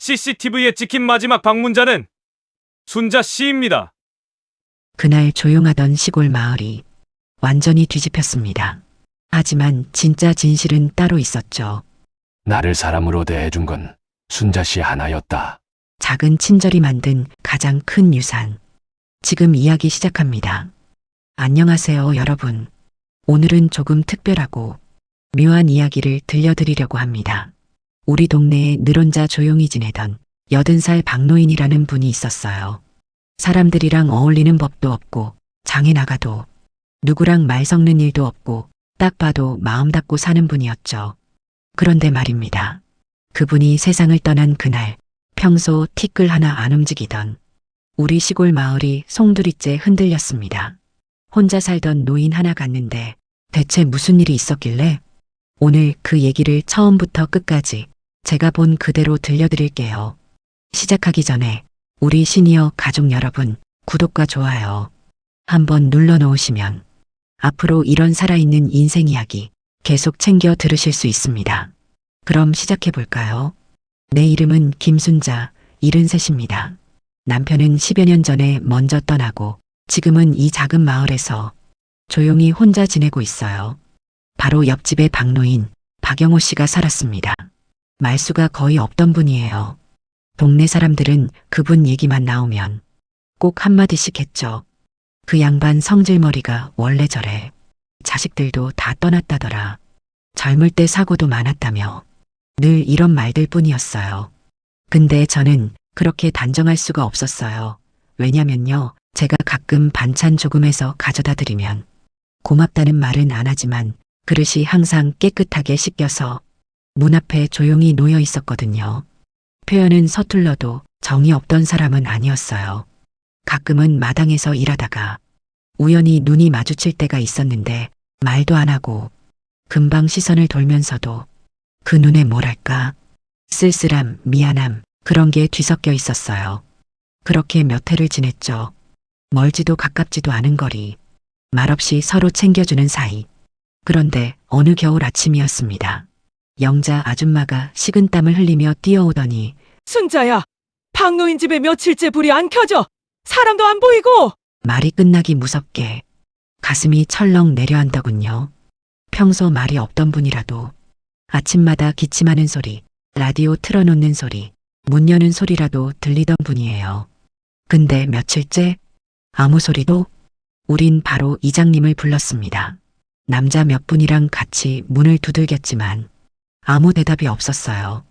CCTV에 찍힌 마지막 방문자는 순자 씨입니다. 그날 조용하던 시골 마을이 완전히 뒤집혔습니다. 하지만 진짜 진실은 따로 있었죠. 나를 사람으로 대해준 건 순자 씨 하나였다. 작은 친절이 만든 가장 큰 유산. 지금 이야기 시작합니다. 안녕하세요, 여러분. 오늘은 조금 특별하고 묘한 이야기를 들려드리려고 합니다. 우리 동네에 늘 혼자 조용히 지내던 여든 살 박노인이라는 분이 있었어요. 사람들이랑 어울리는 법도 없고 장에 나가도 누구랑 말 섞는 일도 없고 딱 봐도 마음 닫고 사는 분이었죠. 그런데 말입니다. 그분이 세상을 떠난 그날 평소 티끌 하나 안 움직이던 우리 시골 마을이 송두리째 흔들렸습니다. 혼자 살던 노인 하나 갔는데 대체 무슨 일이 있었길래 오늘 그 얘기를 처음부터 끝까지 제가 본 그대로 들려드릴게요. 시작하기 전에 우리 시니어 가족 여러분 구독과 좋아요 한번 눌러놓으시면 앞으로 이런 살아있는 인생 이야기 계속 챙겨 들으실 수 있습니다. 그럼 시작해 볼까요? 내 이름은 김순자, 73입니다. 남편은 10여 년 전에 먼저 떠나고 지금은 이 작은 마을에서 조용히 혼자 지내고 있어요. 바로 옆집의 박노인 박영호 씨가 살았습니다. 말수가 거의 없던 분이에요. 동네 사람들은 그분 얘기만 나오면 꼭 한마디씩 했죠. 그 양반 성질머리가 원래 저래. 자식들도 다 떠났다더라. 젊을 때 사고도 많았다며. 늘 이런 말들 뿐이었어요. 근데 저는 그렇게 단정할 수가 없었어요. 왜냐면요. 제가 가끔 반찬 조금 해서 가져다 드리면 고맙다는 말은 안 하지만 그릇이 항상 깨끗하게 씻겨서 문 앞에 조용히 놓여 있었거든요. 표현은 서툴러도 정이 없던 사람은 아니었어요. 가끔은 마당에서 일하다가 우연히 눈이 마주칠 때가 있었는데 말도 안 하고 금방 시선을 돌면서도 그 눈에 뭐랄까 쓸쓸함, 미안함 그런 게 뒤섞여 있었어요. 그렇게 몇 해를 지냈죠. 멀지도 가깝지도 않은 거리. 말없이 서로 챙겨주는 사이. 그런데 어느 겨울 아침이었습니다. 영자 아줌마가 식은땀을 흘리며 뛰어오더니 순자야, 박노인 집에 며칠째 불이 안 켜져. 사람도 안 보이고. 말이 끝나기 무섭게 가슴이 철렁 내려앉더군요. 평소 말이 없던 분이라도 아침마다 기침하는 소리, 라디오 틀어놓는 소리, 문 여는 소리라도 들리던 분이에요. 근데 며칠째 아무 소리도 우린 바로 이장님을 불렀습니다. 남자 몇 분이랑 같이 문을 두들겼지만 아무 대답이 없었어요.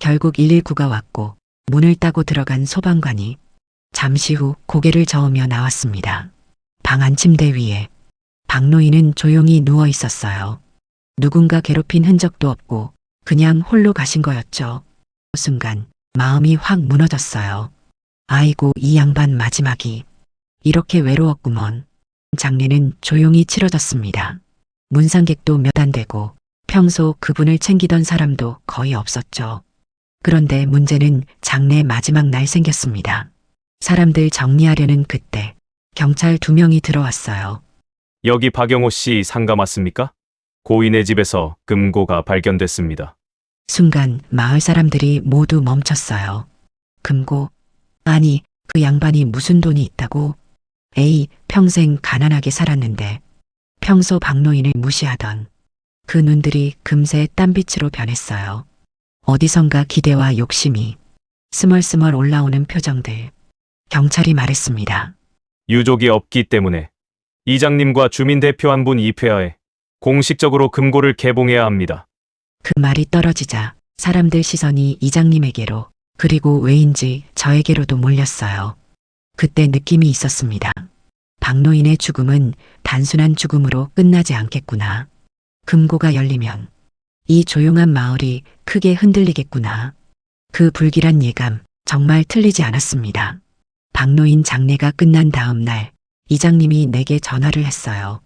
결국 119가 왔고 문을 따고 들어간 소방관이 잠시 후 고개를 저으며 나왔습니다. 방 안 침대 위에 박노인은 조용히 누워 있었어요. 누군가 괴롭힌 흔적도 없고 그냥 홀로 가신 거였죠. 순간 마음이 확 무너졌어요. 아이고 이 양반 마지막이 이렇게 외로웠구먼. 장례는 조용히 치러졌습니다. 문상객도 몇 안 되고 평소 그분을 챙기던 사람도 거의 없었죠. 그런데 문제는 장례 마지막 날 생겼습니다. 사람들 정리하려는 그때 경찰 두 명이 들어왔어요. 여기 박영호 씨 상가 맞습니까? 고인의 집에서 금고가 발견됐습니다. 순간 마을 사람들이 모두 멈췄어요. 금고, 아니, 그 양반이 무슨 돈이 있다고? 에이, 평생 가난하게 살았는데, 평소 박노인을 무시하던 그 눈들이 금세 땀빛으로 변했어요. 어디선가 기대와 욕심이 스멀스멀 올라오는 표정들. 경찰이 말했습니다. 유족이 없기 때문에 이장님과 주민 대표 한 분 입회하에 공식적으로 금고를 개봉해야 합니다. 그 말이 떨어지자 사람들 시선이 이장님에게로 그리고 왜인지 저에게로도 몰렸어요. 그때 느낌이 있었습니다. 박노인의 죽음은 단순한 죽음으로 끝나지 않겠구나. 금고가 열리면 이 조용한 마을이 크게 흔들리겠구나. 그 불길한 예감 정말 틀리지 않았습니다. 박노인 장례가 끝난 다음 날 이장님이 내게 전화를 했어요.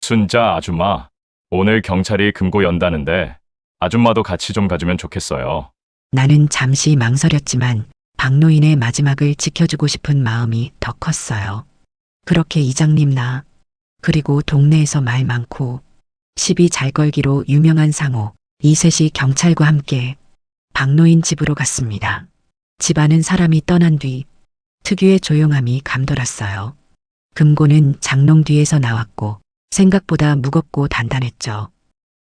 순자 아줌마, 오늘 경찰이 금고 연다는데 아줌마도 같이 좀 가주면 좋겠어요. 나는 잠시 망설였지만 박노인의 마지막을 지켜주고 싶은 마음이 더 컸어요. 그렇게 이장님 나, 그리고 동네에서 말 많고 시비 잘 걸기로 유명한 상호 이셋이 경찰과 함께 박노인 집으로 갔습니다. 집안은 사람이 떠난 뒤 특유의 조용함이 감돌았어요. 금고는 장롱 뒤에서 나왔고 생각보다 무겁고 단단했죠.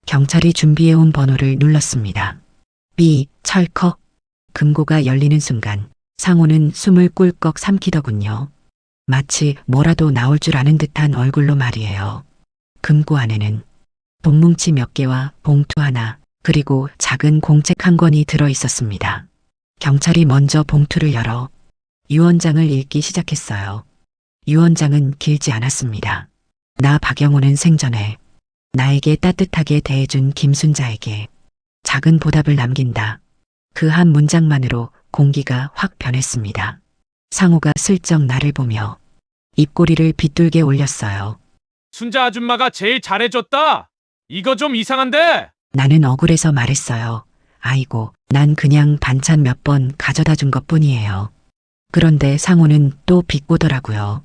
경찰이 준비해온 번호를 눌렀습니다. B, 철컥. 금고가 열리는 순간 상호는 숨을 꿀꺽 삼키더군요. 마치 뭐라도 나올 줄 아는 듯한 얼굴로 말이에요. 금고 안에는 돈뭉치 몇 개와 봉투 하나, 그리고 작은 공책 한 권이 들어 있었습니다. 경찰이 먼저 봉투를 열어 유언장을 읽기 시작했어요. 유언장은 길지 않았습니다. 나 박영호는 생전에 나에게 따뜻하게 대해준 김순자에게 작은 보답을 남긴다. 그 한 문장만으로 공기가 확 변했습니다. 상호가 슬쩍 나를 보며 입꼬리를 빗둘게 올렸어요. 순자 아줌마가 제일 잘해줬다. 이거 좀 이상한데? 나는 억울해서 말했어요. 아이고, 난 그냥 반찬 몇 번 가져다 준 것 뿐이에요. 그런데 상호는 또 비꼬더라고요.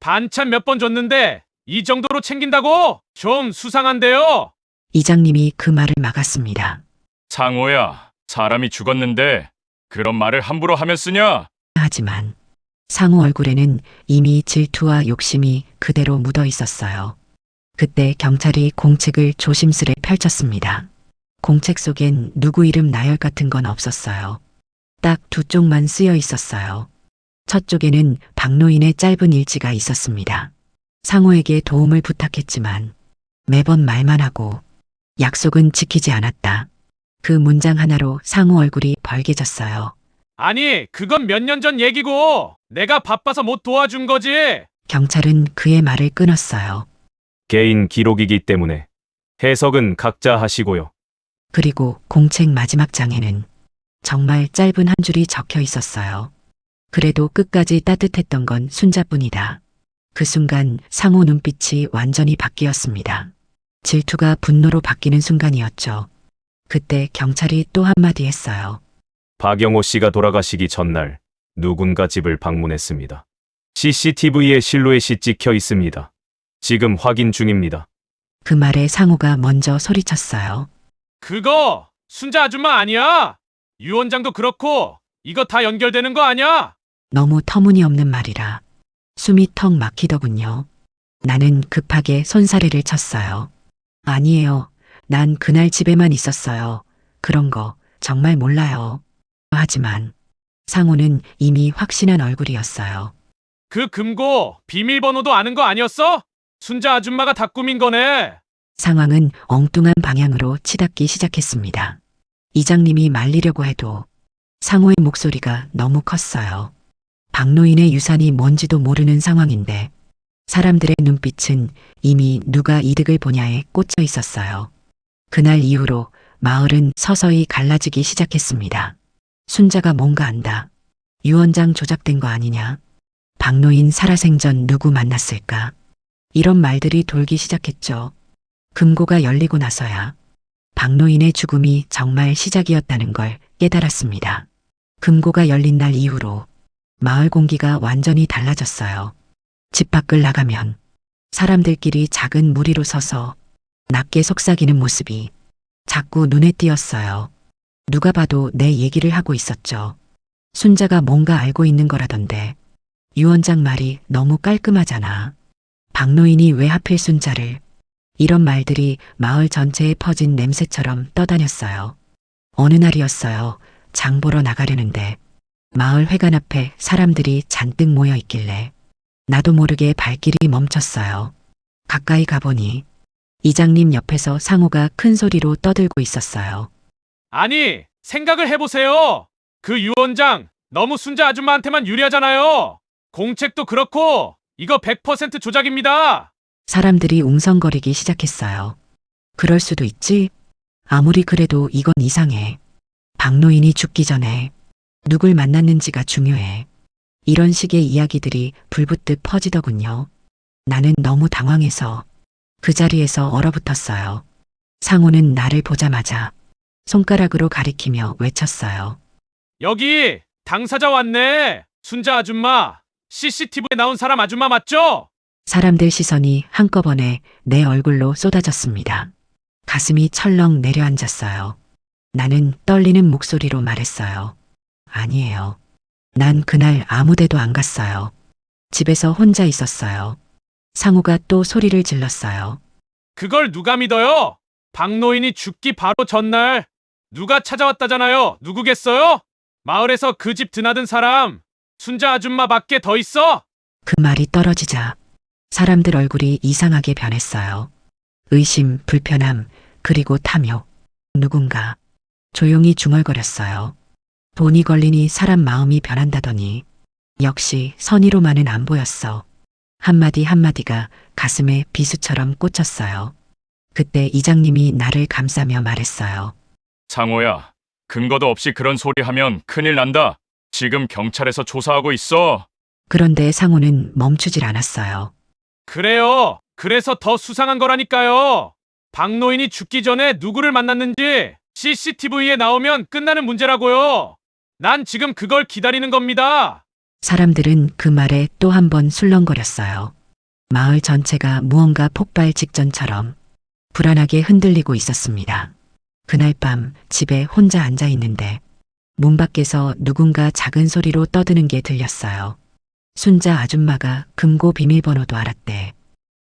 반찬 몇 번 줬는데 이 정도로 챙긴다고? 좀 수상한데요. 이장님이 그 말을 막았습니다. 상호야, 사람이 죽었는데 그런 말을 함부로 하면 쓰냐? 하지만 상호 얼굴에는 이미 질투와 욕심이 그대로 묻어 있었어요. 그때 경찰이 공책을 조심스레 펼쳤습니다. 공책 속엔 누구 이름 나열 같은 건 없었어요. 딱 두 쪽만 쓰여 있었어요. 첫 쪽에는 박노인의 짧은 일지가 있었습니다. 상호에게 도움을 부탁했지만 매번 말만 하고 약속은 지키지 않았다. 그 문장 하나로 상호 얼굴이 벌개졌어요. 아니, 그건 몇 년 전 얘기고 내가 바빠서 못 도와준 거지. 경찰은 그의 말을 끊었어요. 개인 기록이기 때문에 해석은 각자 하시고요. 그리고 공책 마지막 장에는 정말 짧은 한 줄이 적혀 있었어요. 그래도 끝까지 따뜻했던 건 순자뿐이다. 그 순간 상호 눈빛이 완전히 바뀌었습니다. 질투가 분노로 바뀌는 순간이었죠. 그때 경찰이 또 한마디 했어요. 박영호 씨가 돌아가시기 전날 누군가 집을 방문했습니다. CCTV에 실루엣이 찍혀 있습니다. 지금 확인 중입니다. 그 말에 상호가 먼저 소리쳤어요. 그거 순자 아줌마 아니야? 유 원장도 그렇고 이거 다 연결되는 거 아니야? 너무 터무니없는 말이라 숨이 턱 막히더군요. 나는 급하게 손사래를 쳤어요. 아니에요. 난 그날 집에만 있었어요. 그런 거 정말 몰라요. 하지만 상호는 이미 확신한 얼굴이었어요. 그 금고 비밀번호도 아는 거 아니었어? 순자 아줌마가 다 꾸민 거네. 상황은 엉뚱한 방향으로 치닫기 시작했습니다. 이장님이 말리려고 해도 상호의 목소리가 너무 컸어요. 박노인의 유산이 뭔지도 모르는 상황인데 사람들의 눈빛은 이미 누가 이득을 보냐에 꽂혀 있었어요. 그날 이후로 마을은 서서히 갈라지기 시작했습니다. 순자가 뭔가 안다. 유언장 조작된 거 아니냐? 박노인 살아생전 누구 만났을까? 이런 말들이 돌기 시작했죠. 금고가 열리고 나서야 박노인의 죽음이 정말 시작이었다는 걸 깨달았습니다. 금고가 열린 날 이후로 마을 공기가 완전히 달라졌어요. 집 밖을 나가면 사람들끼리 작은 무리로 서서 낮게 속삭이는 모습이 자꾸 눈에 띄었어요. 누가 봐도 내 얘기를 하고 있었죠. 순자가 뭔가 알고 있는 거라던데 유원장 말이 너무 깔끔하잖아. 박노인이 왜 하필 순자를 이런 말들이 마을 전체에 퍼진 냄새처럼 떠다녔어요. 어느 날이었어요. 장 보러 나가려는데 마을 회관 앞에 사람들이 잔뜩 모여 있길래 나도 모르게 발길이 멈췄어요. 가까이 가보니 이장님 옆에서 상호가 큰 소리로 떠들고 있었어요. 아니, 생각을 해보세요. 그 유원장 너무 순자 아줌마한테만 유리하잖아요. 공책도 그렇고 이거 100% 조작입니다. 사람들이 웅성거리기 시작했어요. 그럴 수도 있지? 아무리 그래도 이건 이상해. 박노인이 죽기 전에 누굴 만났는지가 중요해. 이런 식의 이야기들이 불붙듯 퍼지더군요. 나는 너무 당황해서 그 자리에서 얼어붙었어요. 상호는 나를 보자마자 손가락으로 가리키며 외쳤어요. 여기 당사자 왔네. 순자 아줌마. CCTV에 나온 사람 아줌마 맞죠? 사람들 시선이 한꺼번에 내 얼굴로 쏟아졌습니다. 가슴이 철렁 내려앉았어요. 나는 떨리는 목소리로 말했어요. 아니에요. 난 그날 아무 데도 안 갔어요. 집에서 혼자 있었어요. 상우가 또 소리를 질렀어요. 그걸 누가 믿어요? 박노인이 죽기 바로 전날 누가 찾아왔다잖아요. 누구겠어요? 마을에서 그 집 드나든 사람 순자 아줌마밖에 더 있어? 그 말이 떨어지자 사람들 얼굴이 이상하게 변했어요. 의심, 불편함, 그리고 탐욕. 누군가 조용히 중얼거렸어요. 돈이 걸리니 사람 마음이 변한다더니 역시 선의로만은 안 보였어. 한마디 한마디가 가슴에 비수처럼 꽂혔어요. 그때 이장님이 나를 감싸며 말했어요. 상호야, 근거도 없이 그런 소리 하면 큰일 난다. 지금 경찰에서 조사하고 있어. 그런데 상우는 멈추질 않았어요. 그래요. 그래서 더 수상한 거라니까요. 박노인이 죽기 전에 누구를 만났는지 CCTV에 나오면 끝나는 문제라고요. 난 지금 그걸 기다리는 겁니다. 사람들은 그 말에 또 한 번 술렁거렸어요. 마을 전체가 무언가 폭발 직전처럼 불안하게 흔들리고 있었습니다. 그날 밤 집에 혼자 앉아 있는데 문 밖에서 누군가 작은 소리로 떠드는 게 들렸어요. 순자 아줌마가 금고 비밀번호도 알았대.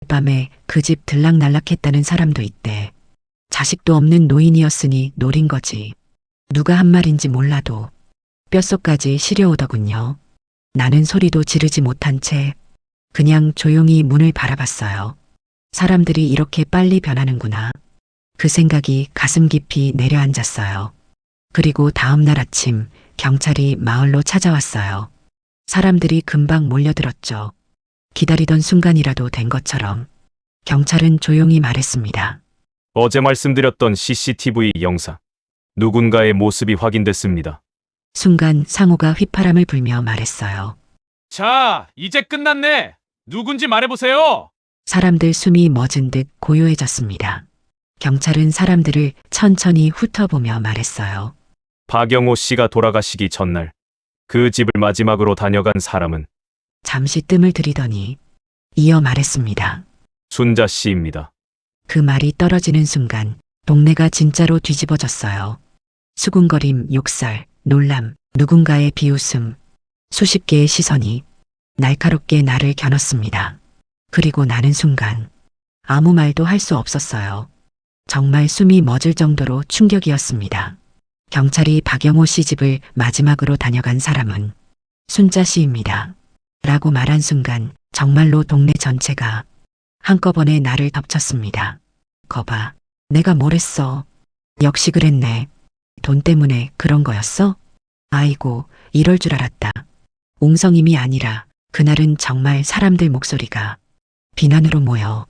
밤에 그 집 들락날락했다는 사람도 있대. 자식도 없는 노인이었으니 노린 거지. 누가 한 말인지 몰라도 뼛속까지 시려오더군요. 나는 소리도 지르지 못한 채 그냥 조용히 문을 바라봤어요. 사람들이 이렇게 빨리 변하는구나. 그 생각이 가슴 깊이 내려앉았어요. 그리고 다음 날 아침 경찰이 마을로 찾아왔어요. 사람들이 금방 몰려들었죠. 기다리던 순간이라도 된 것처럼 경찰은 조용히 말했습니다. 어제 말씀드렸던 CCTV 영상. 누군가의 모습이 확인됐습니다. 순간 상호가 휘파람을 불며 말했어요. 자, 이제 끝났네. 누군지 말해보세요. 사람들 숨이 멎은 듯 고요해졌습니다. 경찰은 사람들을 천천히 훑어보며 말했어요. 박영호 씨가 돌아가시기 전날 그 집을 마지막으로 다녀간 사람은 잠시 뜸을 들이더니 이어 말했습니다. 순자 씨입니다. 그 말이 떨어지는 순간 동네가 진짜로 뒤집어졌어요. 수군거림, 욕설, 놀람, 누군가의 비웃음, 수십 개의 시선이 날카롭게 나를 겨눴습니다. 그리고 나는 순간 아무 말도 할 수 없었어요. 정말 숨이 멎을 정도로 충격이었습니다. 경찰이 박영호 씨 집을 마지막으로 다녀간 사람은 순자 씨입니다. 라고 말한 순간 정말로 동네 전체가 한꺼번에 나를 덮쳤습니다. 거봐, 내가 뭘 했어. 역시 그랬네. 돈 때문에 그런 거였어? 아이고, 이럴 줄 알았다. 옹성임이 아니라 그날은 정말 사람들 목소리가 비난으로 모여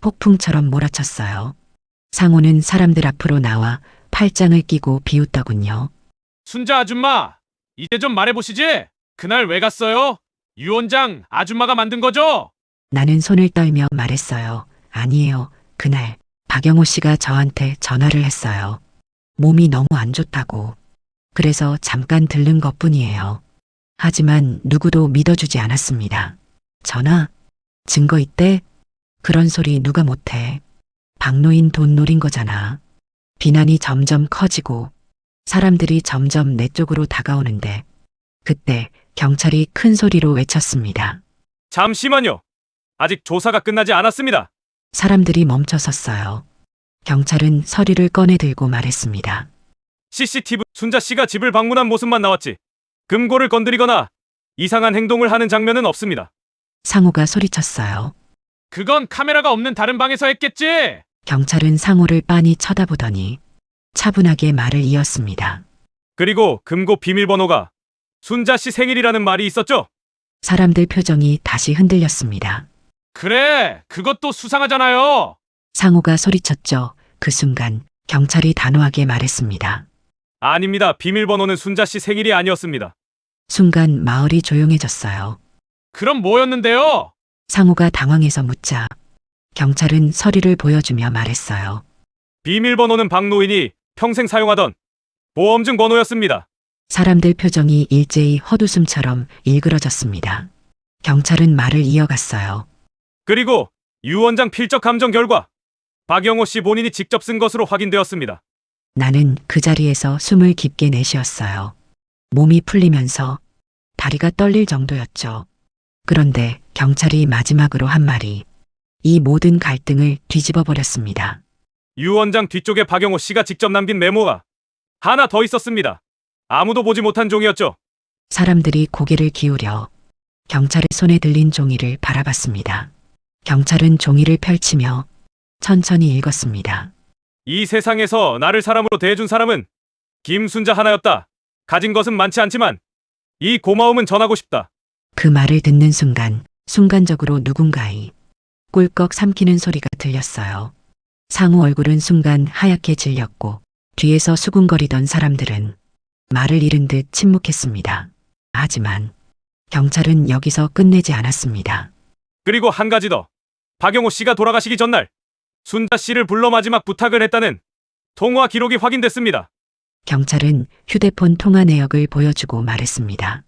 폭풍처럼 몰아쳤어요. 상호는 사람들 앞으로 나와 팔짱을 끼고 비웃더군요. 순자 아줌마, 이제 좀 말해보시지. 그날 왜 갔어요? 유 원장 아줌마가 만든 거죠? 나는 손을 떨며 말했어요. 아니에요. 그날 박영호 씨가 저한테 전화를 했어요. 몸이 너무 안 좋다고. 그래서 잠깐 들른 것 뿐이에요. 하지만 누구도 믿어주지 않았습니다. 전화? 증거 있대? 그런 소리 누가 못해. 박노인 돈 노린 거잖아. 비난이 점점 커지고 사람들이 점점 내 쪽으로 다가오는데 그때 경찰이 큰 소리로 외쳤습니다. 잠시만요. 아직 조사가 끝나지 않았습니다. 사람들이 멈춰 섰어요. 경찰은 서류를 꺼내 들고 말했습니다. CCTV 순자 씨가 집을 방문한 모습만 나왔지. 금고를 건드리거나 이상한 행동을 하는 장면은 없습니다. 상호가 소리쳤어요. 그건 카메라가 없는 다른 방에서 했겠지. 경찰은 상호를 빤히 쳐다보더니 차분하게 말을 이었습니다. 그리고 금고 비밀번호가 순자 씨 생일이라는 말이 있었죠? 사람들 표정이 다시 흔들렸습니다. 그래, 그것도 수상하잖아요. 상호가 소리쳤죠. 그 순간 경찰이 단호하게 말했습니다. 아닙니다. 비밀번호는 순자 씨 생일이 아니었습니다. 순간 마을이 조용해졌어요. 그럼 뭐였는데요? 상호가 당황해서 묻자 경찰은 서류를 보여주며 말했어요. 비밀번호는 박노인이 평생 사용하던 보험증 번호였습니다. 사람들 표정이 일제히 헛웃음처럼 일그러졌습니다. 경찰은 말을 이어갔어요. 그리고 유 원장 필적 감정 결과 박영호 씨 본인이 직접 쓴 것으로 확인되었습니다. 나는 그 자리에서 숨을 깊게 내쉬었어요. 몸이 풀리면서 다리가 떨릴 정도였죠. 그런데 경찰이 마지막으로 한 말이 이 모든 갈등을 뒤집어 버렸습니다. 유 원장 뒤쪽에 박영호 씨가 직접 남긴 메모가 하나 더 있었습니다. 아무도 보지 못한 종이었죠. 사람들이 고개를 기울여 경찰의 손에 들린 종이를 바라봤습니다. 경찰은 종이를 펼치며 천천히 읽었습니다. 이 세상에서 나를 사람으로 대해준 사람은 김순자 하나였다. 가진 것은 많지 않지만 이 고마움은 전하고 싶다. 그 말을 듣는 순간 순간적으로 누군가의 꿀꺽 삼키는 소리가 들렸어요. 상우 얼굴은 순간 하얗게 질렸고 뒤에서 수군거리던 사람들은 말을 잃은 듯 침묵했습니다. 하지만 경찰은 여기서 끝내지 않았습니다. 그리고 한 가지 더. 박영호 씨가 돌아가시기 전날 순자 씨를 불러 마지막 부탁을 했다는 통화 기록이 확인됐습니다. 경찰은 휴대폰 통화 내역을 보여주고 말했습니다.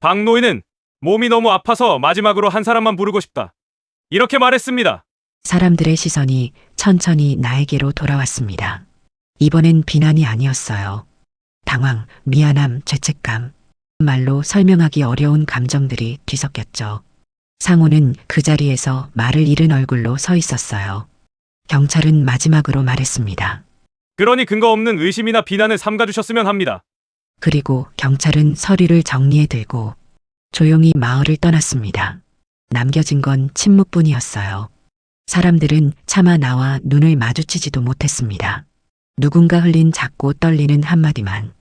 박노인은 몸이 너무 아파서 마지막으로 한 사람만 부르고 싶다. 이렇게 말했습니다. 사람들의 시선이 천천히 나에게로 돌아왔습니다. 이번엔 비난이 아니었어요. 당황, 미안함, 죄책감. 말로 설명하기 어려운 감정들이 뒤섞였죠. 상호는 그 자리에서 말을 잃은 얼굴로 서 있었어요. 경찰은 마지막으로 말했습니다. 그러니 근거 없는 의심이나 비난을 삼가주셨으면 합니다. 그리고 경찰은 서류를 정리해 들고 조용히 마을을 떠났습니다. 남겨진 건 침묵뿐이었어요. 사람들은 차마 나와 눈을 마주치지도 못했습니다. 누군가 흘린 작고 떨리는 한마디만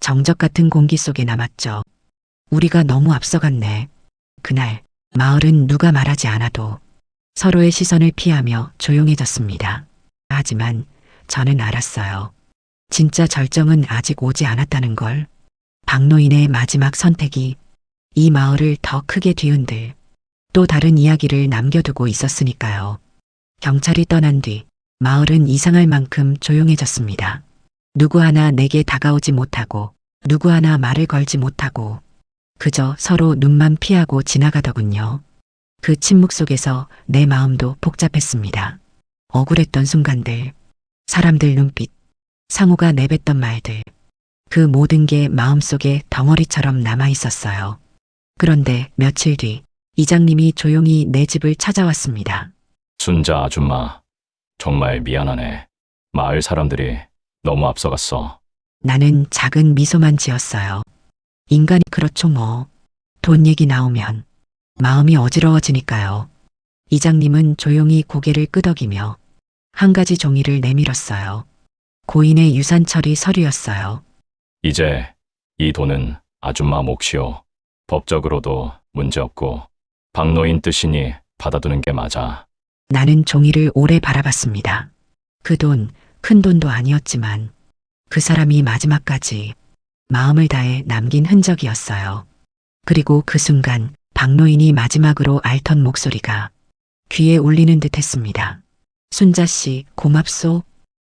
정적 같은 공기 속에 남았죠. 우리가 너무 앞서갔네. 그날 마을은 누가 말하지 않아도 서로의 시선을 피하며 조용해졌습니다. 하지만 저는 알았어요. 진짜 절정은 아직 오지 않았다는 걸. 박노인의 마지막 선택이 이 마을을 더 크게 뒤흔들 또 다른 이야기를 남겨두고 있었으니까요. 경찰이 떠난 뒤 마을은 이상할 만큼 조용해졌습니다. 누구 하나 내게 다가오지 못하고 누구 하나 말을 걸지 못하고 그저 서로 눈만 피하고 지나가더군요. 그 침묵 속에서 내 마음도 복잡했습니다. 억울했던 순간들, 사람들 눈빛, 상우가 내뱉던 말들, 그 모든 게 마음속에 덩어리처럼 남아 있었어요. 그런데 며칠 뒤 이장님이 조용히 내 집을 찾아왔습니다. 순자 아줌마, 정말 미안하네. 마을 사람들이 너무 앞서갔어. 나는 작은 미소만 지었어요. 인간이 그렇죠 뭐. 돈 얘기 나오면 마음이 어지러워지니까요. 이장님은 조용히 고개를 끄덕이며 한 가지 종이를 내밀었어요. 고인의 유산 처리 서류였어요. 이제 이 돈은 아줌마 몫이오. 법적으로도 문제없고 박노인 뜻이니 받아두는 게 맞아. 나는 종이를 오래 바라봤습니다. 그 돈, 큰 돈도 아니었지만 그 사람이 마지막까지 마음을 다해 남긴 흔적이었어요. 그리고 그 순간 박노인이 마지막으로 앓던 목소리가 귀에 울리는 듯 했습니다. 순자 씨, 고맙소.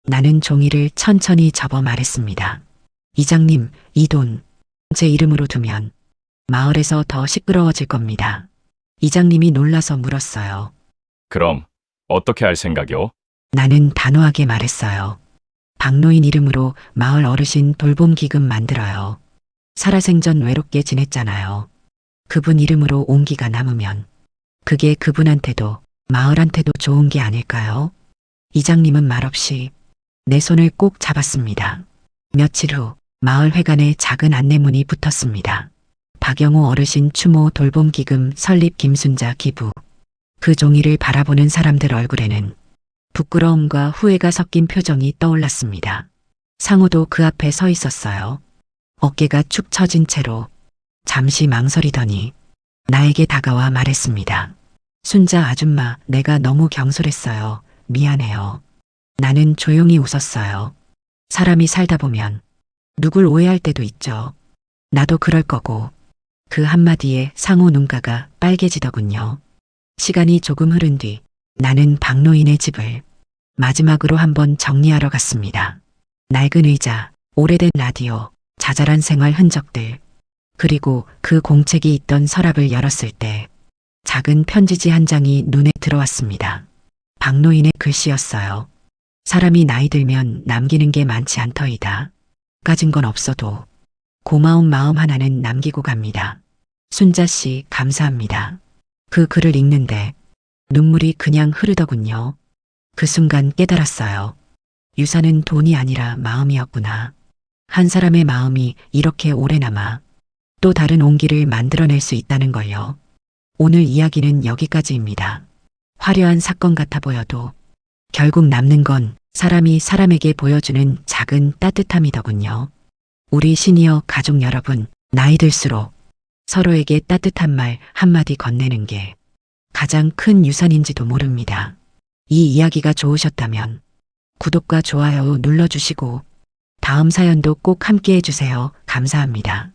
나는 종이를 천천히 접어 말했습니다. 이장님, 이 돈, 제 이름으로 두면 마을에서 더 시끄러워질 겁니다. 이장님이 놀라서 물었어요. 그럼 어떻게 할 생각이오? 나는 단호하게 말했어요. 박노인 이름으로 마을 어르신 돌봄 기금 만들어요. 살아생전 외롭게 지냈잖아요. 그분 이름으로 옹기가 남으면 그게 그분한테도 마을한테도 좋은 게 아닐까요? 이장님은 말없이 내 손을 꼭 잡았습니다. 며칠 후 마을 회관에 작은 안내문이 붙었습니다. 박영호 어르신 추모 돌봄 기금 설립 김순자 기부. 그 종이를 바라보는 사람들 얼굴에는 부끄러움과 후회가 섞인 표정이 떠올랐습니다. 상우도 그 앞에 서 있었어요. 어깨가 축 처진 채로 잠시 망설이더니 나에게 다가와 말했습니다. 순자 아줌마, 내가 너무 경솔했어요. 미안해요. 나는 조용히 웃었어요. 사람이 살다 보면 누굴 오해할 때도 있죠. 나도 그럴 거고 그 한마디에 상우 눈가가 빨개지더군요. 시간이 조금 흐른 뒤 나는 박노인의 집을 마지막으로 한번 정리하러 갔습니다. 낡은 의자, 오래된 라디오, 자잘한 생활 흔적들, 그리고 그 공책이 있던 서랍을 열었을 때 작은 편지지 한 장이 눈에 들어왔습니다. 박노인의 글씨였어요. 사람이 나이 들면 남기는 게 많지 않더이다. 가진 건 없어도 고마운 마음 하나는 남기고 갑니다. 순자 씨, 감사합니다. 그 글을 읽는데 눈물이 그냥 흐르더군요. 그 순간 깨달았어요. 유산은 돈이 아니라 마음이었구나. 한 사람의 마음이 이렇게 오래 남아 또 다른 온기를 만들어낼 수 있다는 걸요. 오늘 이야기는 여기까지입니다. 화려한 사건 같아 보여도 결국 남는 건 사람이 사람에게 보여주는 작은 따뜻함이더군요. 우리 시니어 가족 여러분, 나이 들수록 서로에게 따뜻한 말 한마디 건네는 게 가장 큰 유산인지도 모릅니다. 이 이야기가 좋으셨다면 구독과 좋아요 눌러주시고 다음 사연도 꼭 함께 해주세요. 감사합니다.